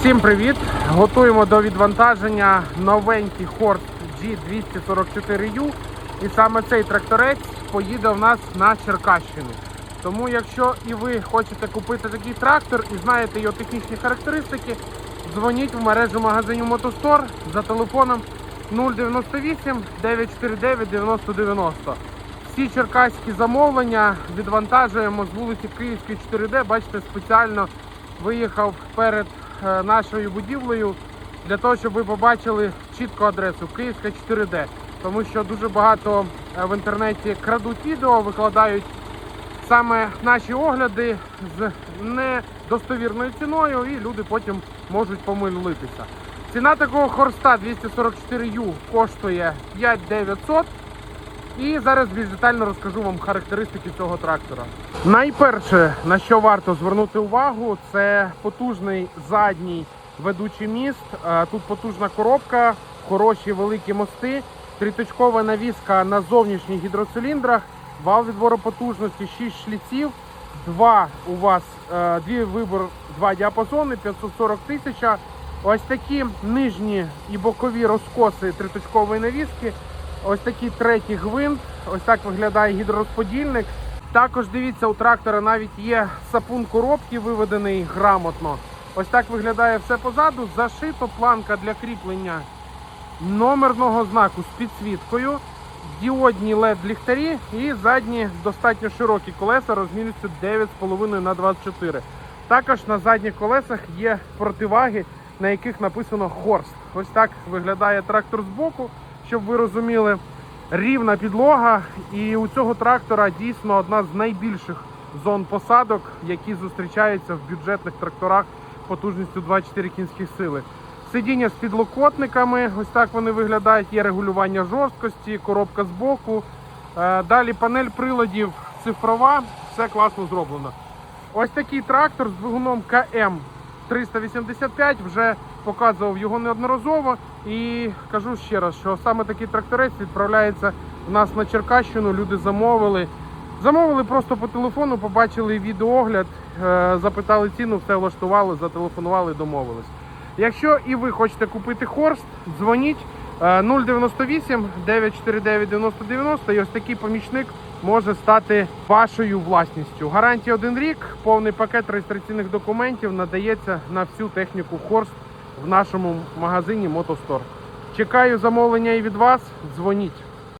Всім привіт! Готуємо до відвантаження новенький Ford G244U. І саме цей тракторець поїде в нас на Черкащину. Тому, якщо і ви хочете купити такий трактор і знаєте його технічні характеристики, дзвоніть в мережу магазинів Мотостор за телефоном 098 949 9090. Всі черкаські замовлення відвантажуємо з вулиці Київської 4D. Бачите, спеціально виїхав перед нашою будівлею для того, щоб ви побачили чітку адресу Київська 4D. Тому що дуже багато е, в інтернеті крадуть відео, викладають саме наші огляди з недостовірною ціною, і люди потім можуть помилитися. Ціна такого хорста 244U коштує 5900. І зараз більш детально розкажу вам характеристики цього трактора. Найперше, на що варто звернути увагу, це потужний задній ведучий міст. Е, Тут потужна коробка, хороші великі мости, триточкова навіска на зовнішніх гідроциліндрах, вал відбору потужності, 6 шліців, два у вас е, дві вибор, два діапазони, 540 тисяча. Ось такі нижні і бокові розкоси триточкової навіски. Ось такий третій гвинт. Ось так виглядає гідророзподільник. Також дивіться, у трактора навіть є сапун коробки виведений грамотно. Ось так виглядає все позаду. Зашито планка для кріплення номерного знаку з підсвіткою, діодні led ліхтарі і задні достатньо широкі колеса розмірністю 9,5 на 24. Також на задніх колесах є противаги, на яких написано Хорст. Ось так виглядає трактор збоку, щоб ви розуміли. Рівна підлога, і у цього трактора дійсно одна з найбільших зон посадок, які зустрічаються в бюджетних тракторах потужністю 24 кінських сили. Сидіння з підлокотниками, ось так вони виглядають. Є регулювання жорсткості, коробка збоку. Е, Далі панель приладів цифрова, все класно зроблено. Ось такий трактор з двигуном КМ 385 вже показував його неодноразово. І кажу ще раз, що саме такий тракторець відправляється у нас на Черкащину. Люди замовили. Замовили просто по телефону, побачили відеоогляд, е, запитали ціну, все влаштували, зателефонували, домовились. Якщо і ви хочете купити Хорст, дзвоніть е, 098 949 9090 і ось такий помічник може стати вашою власністю. Гарантія один рік, повний пакет реєстраційних документів надається на всю техніку Хорст в нашому магазині Мотостор. Чекаю замовлення і від вас. Дзвоніть.